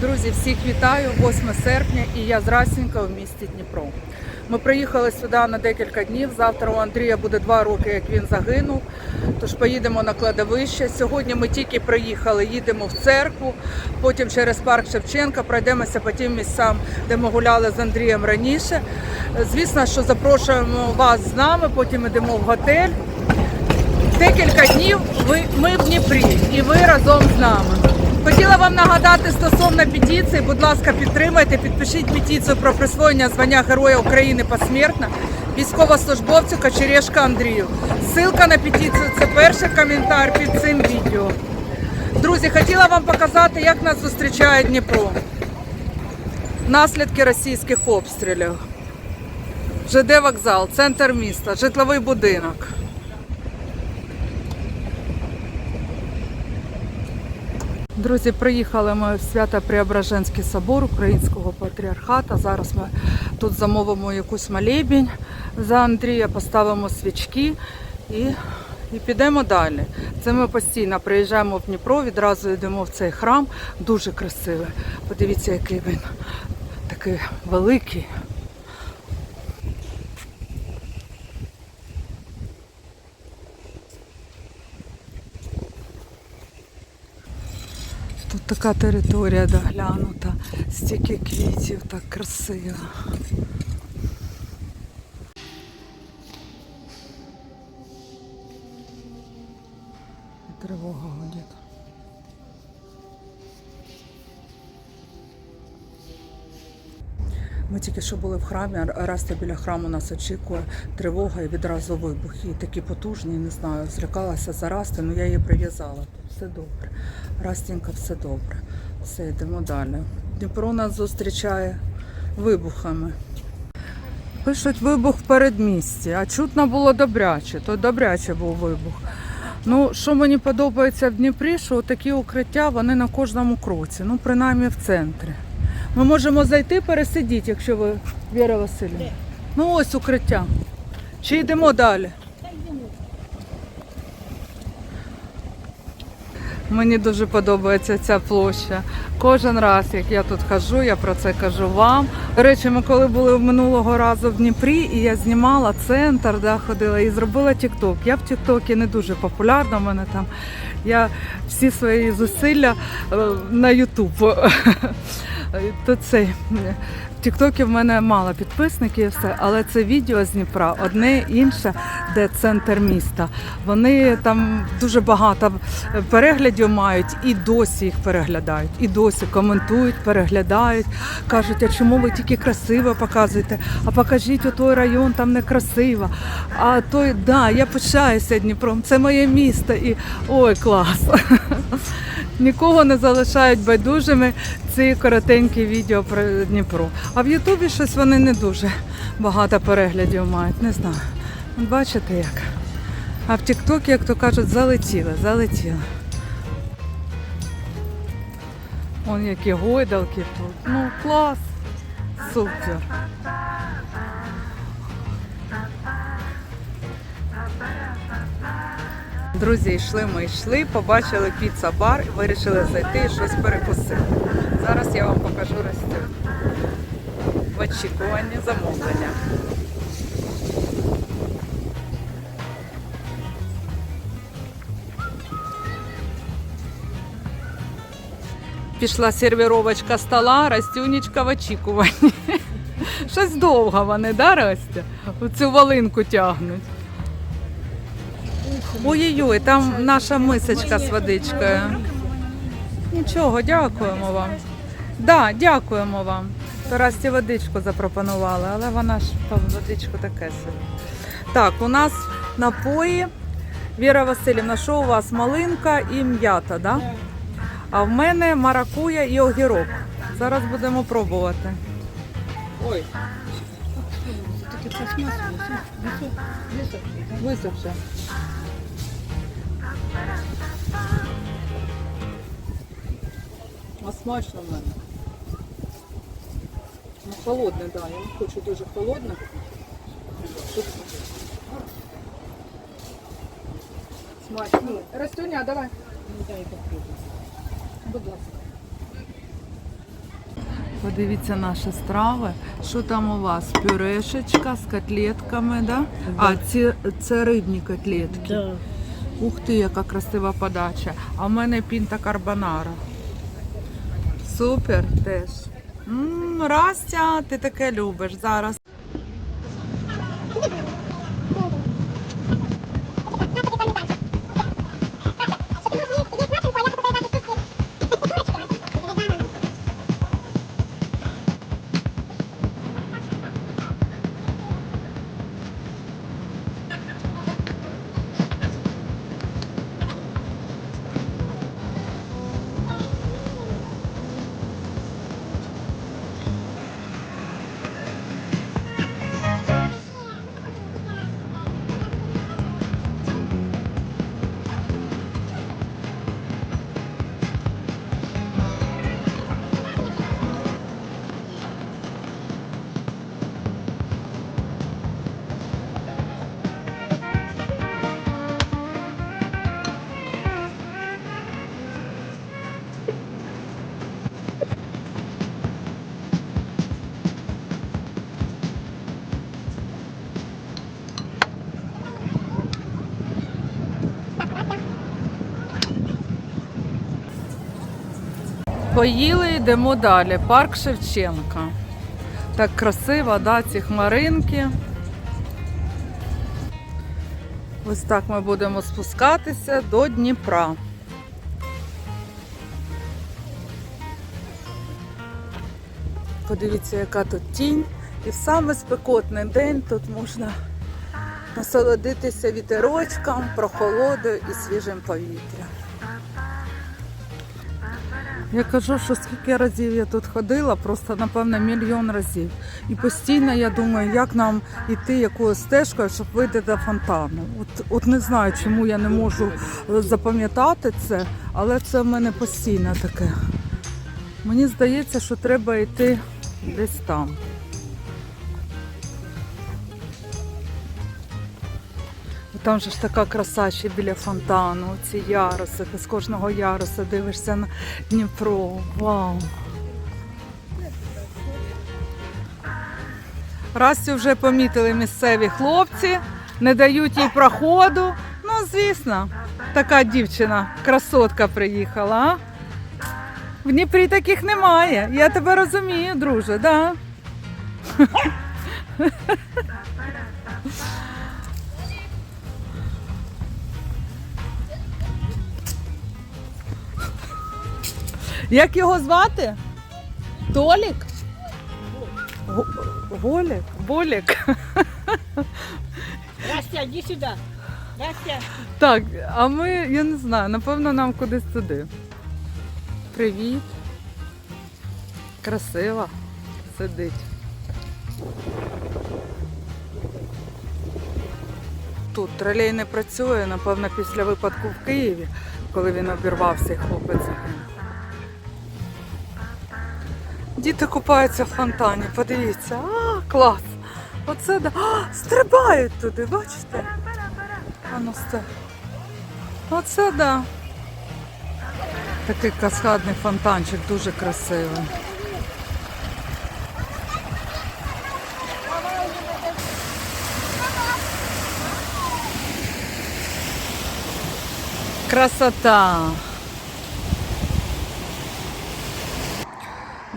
Друзі, всіх вітаю! 8 серпня і я з Расінька в місті Дніпро. Ми приїхали сюди на декілька днів. Завтра у Андрія буде два роки, як він загинув. Тож поїдемо на кладовище. Сьогодні ми тільки приїхали, їдемо в церкву, потім через парк Шевченка пройдемося по тим місцям, де ми гуляли з Андрієм раніше. Звісно, що запрошуємо вас з нами, потім йдемо в готель. Декілька днів ми в Дніпрі і ви разом з нами. Хотіла вам нагадати стосовно петиції. Будь ласка, підтримайте, підпишіть петицію про присвоєння звання Героя України посмертно військовослужбовцю Кочерешка Андрію. Ссылка на петицію це перший коментар під цим відео. Друзі, хотіла вам показати, як нас зустрічає Дніпро. Наслідки російських обстрілів. ЖД вокзал, центр міста, житловий будинок. Друзі, приїхали ми в Свято-Преображенський собор Українського патріархата. Зараз ми тут замовимо якусь молебень за Андрія, поставимо свічки і, і підемо далі. Це ми постійно приїжджаємо в Дніпро, відразу йдемо в цей храм. Дуже красивий. Подивіться, який він такий великий. Така територія доглянута, стільки квітів, так красиво. Тривога гудить. Ми тільки що були в храмі, а Растя біля храму нас очікує тривога і відразу вибух. І такі потужні, не знаю, злякалася за Расти, але я її прив'язала. Все добре. Растінька, все добре. Все, йдемо далі. Дніпро нас зустрічає вибухами. Пишуть вибух в передмісті, а чутно було добряче, то добряче був вибух. Ну, що мені подобається в Дніпрі, що такі укриття вони на кожному кроці, ну принаймні в центрі. Ми можемо зайти пересидіти, якщо ви Віра Васильівна. Ну ось укриття. Чи йдемо далі? Мені дуже подобається ця площа. Кожен раз, як я тут хожу, я про це кажу вам. До речі, ми коли були минулого разу в Дніпрі, і я знімала центр, да, ходила і зробила Тік-Ток. Я в Тік-Токі не дуже популярна. в мене там я всі свої зусилля е, на Ютуб. То цей Тіктокі в мене мало підписників, все, але це відео з Дніпра, одне інше, де центр міста. Вони там дуже багато переглядів мають і досі їх переглядають, і досі коментують, переглядають, кажуть, а чому ви тільки красиво показуєте? А покажіть у той район, там не красиво. А той, да, я пишаюся Дніпром, це моє місто. І ой, клас. Нікого не залишають байдужими ці коротенькі відео про Дніпро. А в Ютубі щось вони не дуже багато переглядів мають. Не знаю. Бачите як. А в Тіктокі, як то кажуть, залетіли, залетіли. Вон які гойдалки тут. Ну, клас. Супер. Друзі, йшли ми йшли, побачили піца-бар вирішили зайти і щось перекусити. Зараз я вам покажу ресторан. В очікуванні замовлення. Пішла сервіровочка стола, Растюнечка в очікуванні. Щось довго вони, да, Растя? Оцю волинку тягнуть. Ой-ой-ой, там наша мисочка з водичкою. Нічого, дякуємо вам. Да, дякуємо вам. Тарасті водичку запропонували, але вона ж водичку таке собі. Так, у нас напої. Віра Васильівна, що у вас? Малинка і м'ята, да? А в мене маракуя і огірок. Зараз будемо пробувати. Ой. Таке Висохше. А смачно в мене. Ну, холодне, так. Да. Я не хочу дуже холодне. Тут... Смачно. Ну, Растюня, давай. Ну дай. Будь ласка. Подивіться наші страви. Що там у вас? Пюрешечка з котлетками, да? А, ці, це рибні котлетки. Да. Ух ти, яка красива подача. А в мене пінта карбонара. Супер теж. М, Растя, ти таке любиш зараз. Поїли, йдемо далі. Парк Шевченка. Так красиво, да, ці хмаринки. Ось так ми будемо спускатися до Дніпра. Подивіться, яка тут тінь. І в саме спекотний день тут можна насолодитися вітерочком, прохолодою і свіжим повітрям. Я кажу, що скільки разів я тут ходила, просто напевно мільйон разів. І постійно я думаю, як нам іти якоюсь стежкою, щоб вийти до фонтану. От, от не знаю, чому я не можу е, запам'ятати це, але це в мене постійно таке. Мені здається, що треба йти десь там. Там же ж така краса ще біля фонтану, ці яруси, ти з кожного яруса дивишся на Дніпро. Вау! Растю вже помітили місцеві хлопці, не дають їй проходу. Ну, звісно, така дівчина, красотка приїхала. В Дніпрі таких немає. Я тебе розумію, друже, да? Як його звати? Толік? Голік? Болік. Растя, иди сюда. Растя. Так, а ми, я не знаю, напевно, нам кудись туди. Привіт. Красиво. Сидить. Тут тролей не працює, напевно, після випадку в Києві, коли він обірвався і хлопець Діти купаються в фонтані, подивіться. А, клас! Оце да. А, стрибають туди, бачите? А ну сте. Оце да. Такий каскадний фонтанчик, дуже красивий. Красота.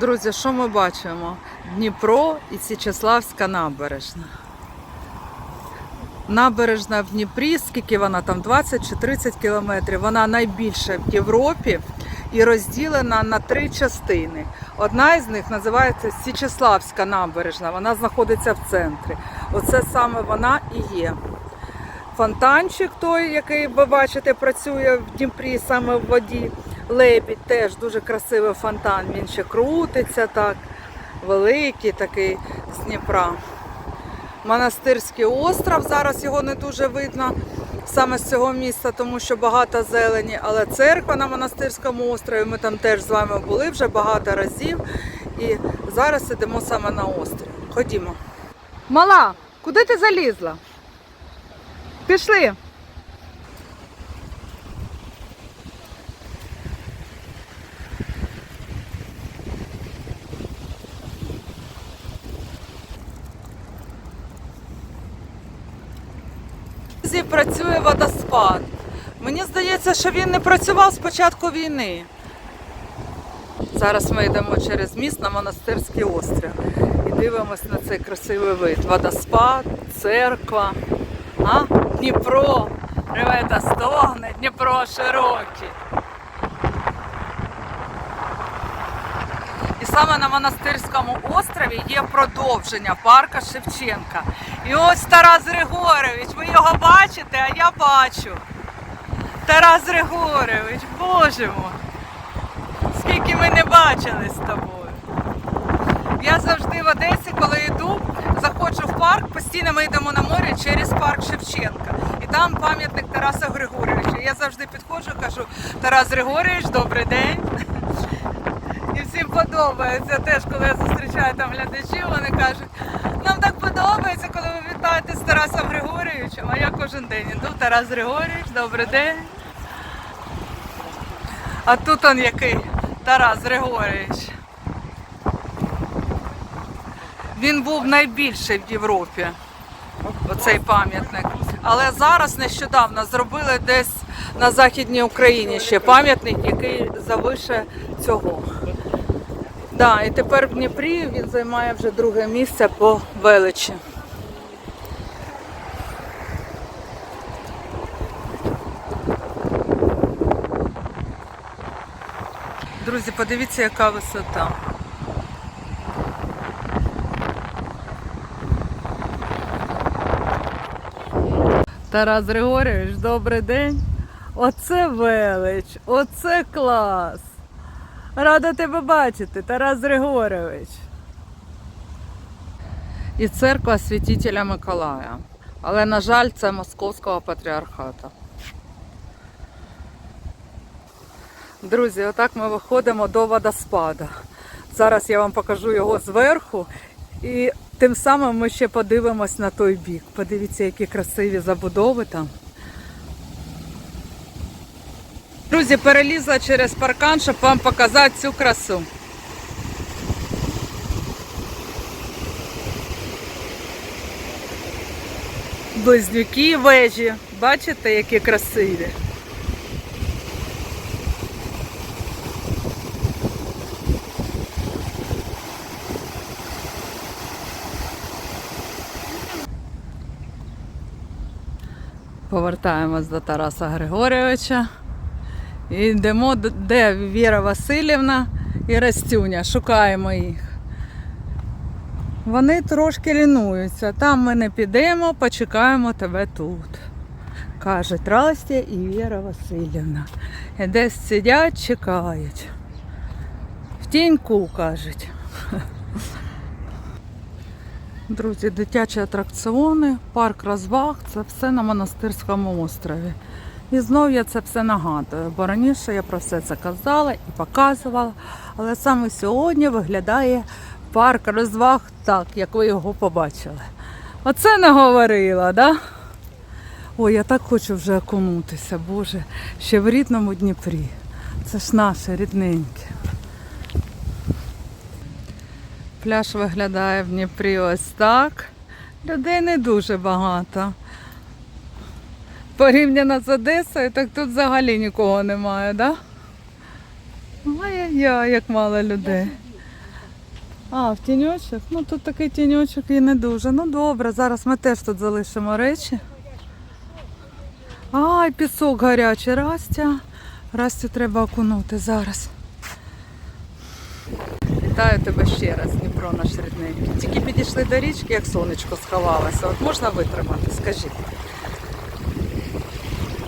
Друзі, що ми бачимо? Дніпро і Січеславська набережна. Набережна в Дніпрі, скільки вона там 20 чи 30 кілометрів, вона найбільша в Європі і розділена на три частини. Одна із них називається Січеславська набережна, вона знаходиться в центрі. Оце саме вона і є. Фонтанчик той, який ви бачите, працює в Дніпрі саме в воді. Лебідь теж дуже красивий фонтан. Він ще крутиться так, великий такий з Дніпра. Монастирський остров. Зараз його не дуже видно саме з цього міста, тому що багато зелені. Але церква на монастирському острові. Ми там теж з вами були вже багато разів. І зараз ідемо саме на острів. Ходімо. Мала, куди ти залізла? Пішли. Друзі, працює водоспад. Мені здається, що він не працював з початку війни. Зараз ми йдемо через міст на монастирський острів і дивимося на цей красивий вид. Водоспад, церква, а? Дніпро, реве та стогне, Дніпро широкий. Саме на монастирському острові є продовження парка Шевченка. І ось Тарас Григорович, ви його бачите, а я бачу. Тарас Григорович, боже мой, скільки ми не бачились з тобою. Я завжди в Одесі, коли йду, заходжу в парк, постійно ми йдемо на море через парк Шевченка. І там пам'ятник Тараса Григоровича. Я завжди підходжу, кажу, Тарас Григорович, добрий день. Подобається теж, коли я зустрічаю там глядачів, вони кажуть, нам так подобається, коли ви вітаєте з Тарасом Григорійовичем, а я кожен день іду, Тарас Григорійович, добрий день. А тут он який Тарас Григорійович. Він був найбільший в Європі, оцей пам'ятник. Але зараз нещодавно зробили десь на Західній Україні ще пам'ятник, який завише цього. Да, і тепер в Дніпрі він займає вже друге місце по величі. Друзі, подивіться, яка висота. Тарас Григорійович, добрий день. Оце велич, оце клас. Рада тебе бачити, Тарас Григорович. І церква святителя Миколая. Але, на жаль, це московського патріархата. Друзі, отак ми виходимо до водоспада. Зараз я вам покажу його зверху. І тим самим ми ще подивимось на той бік. Подивіться, які красиві забудови там. Друзі, перелізла через паркан, щоб вам показати цю красу. Близнюки вежі. Бачите, які красиві. Повертаємось до Тараса Григорьовича. Йдемо, де Віра Васильівна і Растюня. Шукаємо їх. Вони трошки лінуються. Там ми не підемо, почекаємо тебе тут. Каже Трастя і Віра Васильівна. І десь сидять, чекають. В тіньку кажуть. Друзі, дитячі атракціони, парк розваг це все на монастирському острові. І знов я це все нагадую, бо раніше я про все це казала і показувала. Але саме сьогодні виглядає парк розваг так, як ви його побачили. Оце не говорила, да? Ой, я так хочу вже окунутися, Боже, ще в рідному Дніпрі. Це ж наше рідненьке. Пляж виглядає в Дніпрі ось так. Людей не дуже багато. Порівняно з Одесою, так тут взагалі нікого немає, да? Ай-яй-яй, як мало людей. А, в тіньочок? Ну тут такий тіньочок і не дуже. Ну добре, зараз ми теж тут залишимо речі. Ай, пісок гарячий, Растя. Растю треба окунути зараз. Вітаю тебе ще раз, Дніпро наш рідненький. Тільки підійшли до річки, як сонечко сховалося. От можна витримати, скажіть.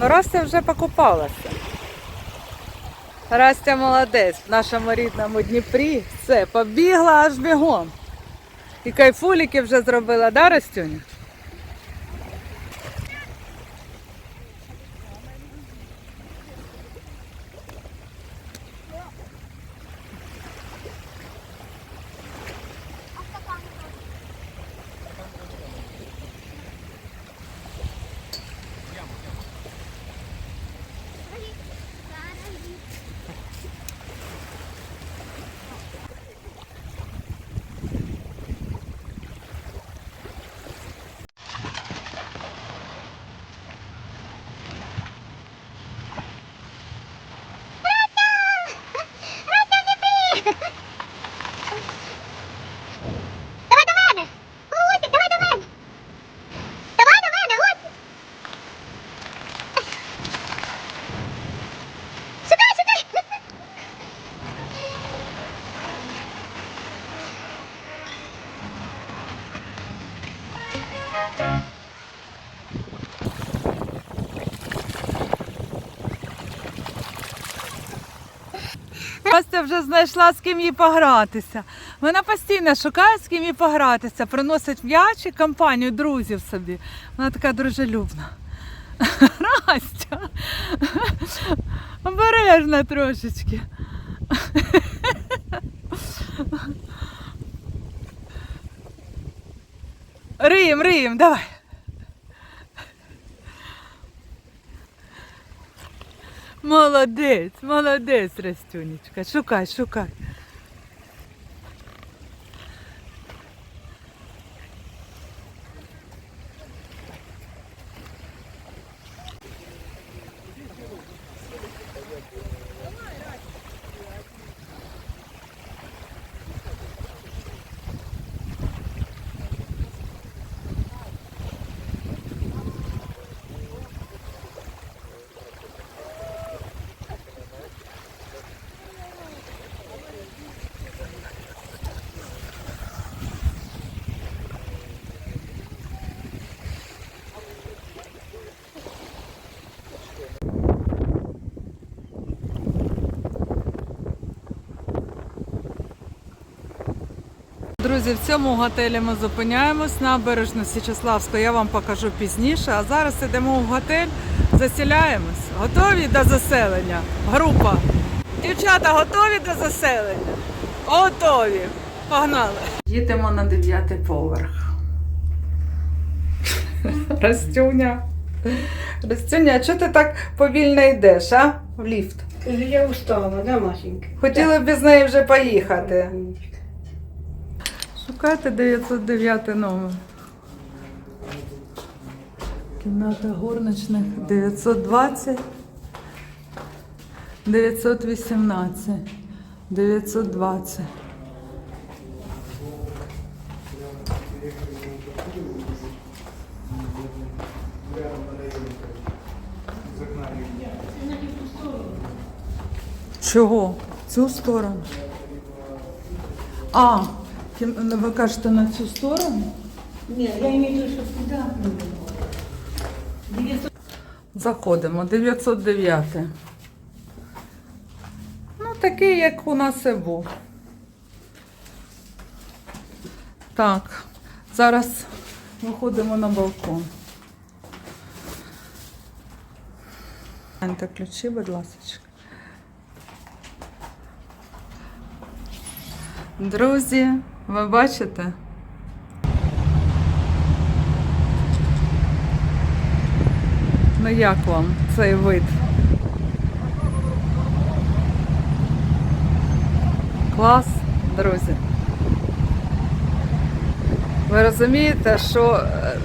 Растя вже покупалася. Растя молодець в нашому рідному Дніпрі. Все, побігла аж бігом. І кайфуліки вже зробила, да, Растюня? Настя вже знайшла з ким їй погратися. Вона постійно шукає, з ким їй погратися, приносить м'яч і компанію друзів собі. Вона така дружелюбна. Настя, обережно трошечки. Рим, Рим, давай. Молодець, молодець, Растюнечка. Шукай, шукай. Друзі, в цьому готелі ми зупиняємось набережну Січеславську. Я вам покажу пізніше. А зараз йдемо в готель, засіляємось. Готові до заселення? Група. Дівчата, готові до заселення? Готові. Погнали. Їдемо на дев'ятий поверх. Растюня. Растюня, а чого ти так повільно йдеш, а? В ліфт. Я устала, да, Машенька? Хотіли б без неї вже поїхати. Шукайте 909 номер. Кімната горничних 920, 918, 920. Чого? В цю сторону? А, ви кажете на цю сторону? Нет, я имею в виду, что куда? Заходимо, 909. Ну, такий, як у нас і був. Так, зараз виходимо на балкон. Гляньте ключі, будь ласка. Друзі, ви бачите? Ну як вам цей вид? Клас, друзі. Ви розумієте, що е,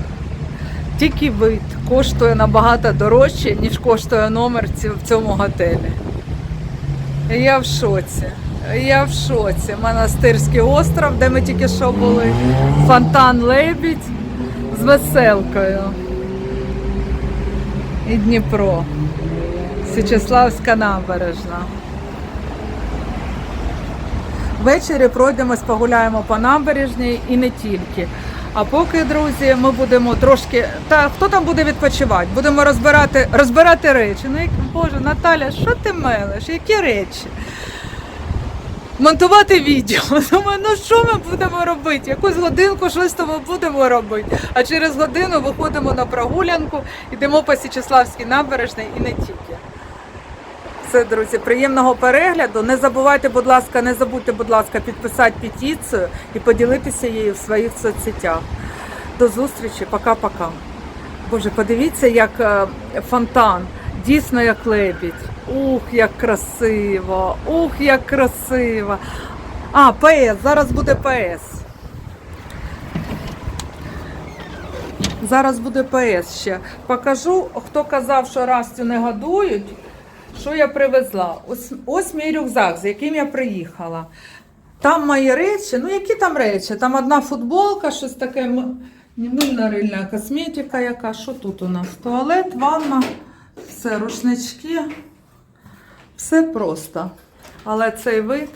тільки вид коштує набагато дорожче, ніж коштує номер в цьому готелі. Я в шоці. Я в шоці. Монастирський остров, де ми тільки що були. Фонтан Лебідь з веселкою і Дніпро. Січеславська набережна. Ввечері пройдемось, погуляємо по набережній і не тільки. А поки, друзі, ми будемо трошки. Та хто там буде відпочивати? Будемо розбирати, розбирати речі. Ну, Боже, Наталя, що ти мелиш? Які речі? Монтувати відео. Думаю, ну що ми будемо робити? Якусь годинку щось там будемо робити. А через годину виходимо на прогулянку, йдемо по Січеславській набережній і не тільки. Все, друзі, приємного перегляду. Не забувайте, будь ласка, не забудьте, будь ласка, підписати петицію і поділитися її в своїх соцсетях. До зустрічі, пока-пока. Боже, подивіться, як е, фонтан, дійсно як лебідь. Ух, як красиво! Ух, як красиво! А, ПС, зараз буде ПС. Зараз буде ПС ще. Покажу, хто казав, що Растю не годують. Що я привезла? Ось, ось мій рюкзак, з яким я приїхала. Там мої речі. Ну, які там речі? Там одна футболка, щось таке м- не мильна рильна косметика, яка. Що тут у нас? Туалет, ванна, все, рушнички. Все просто. Але цей вид.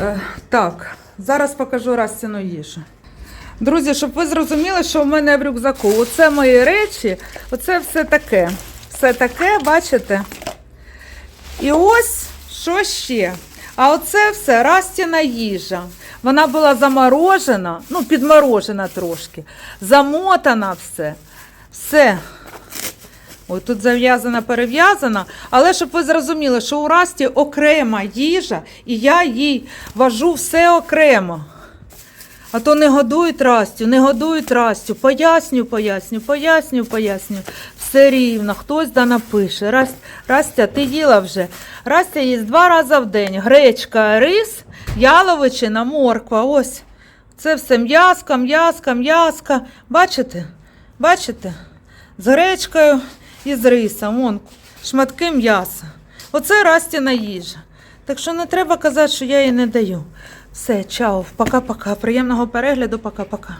Е, так, зараз покажу Растіну їжу. Друзі, щоб ви зрозуміли, що в мене в рюкзаку. Оце мої речі, оце все таке. Все таке, бачите? І ось що ще? А оце все Растіна їжа. Вона була заморожена, ну, підморожена трошки, замотана все. Все. Ой, тут зав'язана, перев'язана. Але щоб ви зрозуміли, що у Расті окрема їжа, і я їй важу все окремо. А то не годують Растю, не годують Растю. Поясню, поясню, поясню, поясню. Все рівно, хтось да напише. Раст, Растя, ти їла вже. Растя їсть два рази в день. Гречка, рис, яловичина, морква. Ось. Це все м'яска, м'яска, м'яска. Бачите? Бачите? З гречкою і риса. Вон, шматки м'яса. Оце Растіна їжа. Так що не треба казати, що я їй не даю. Все, чао, пока-пока. Приємного перегляду, пока-пока.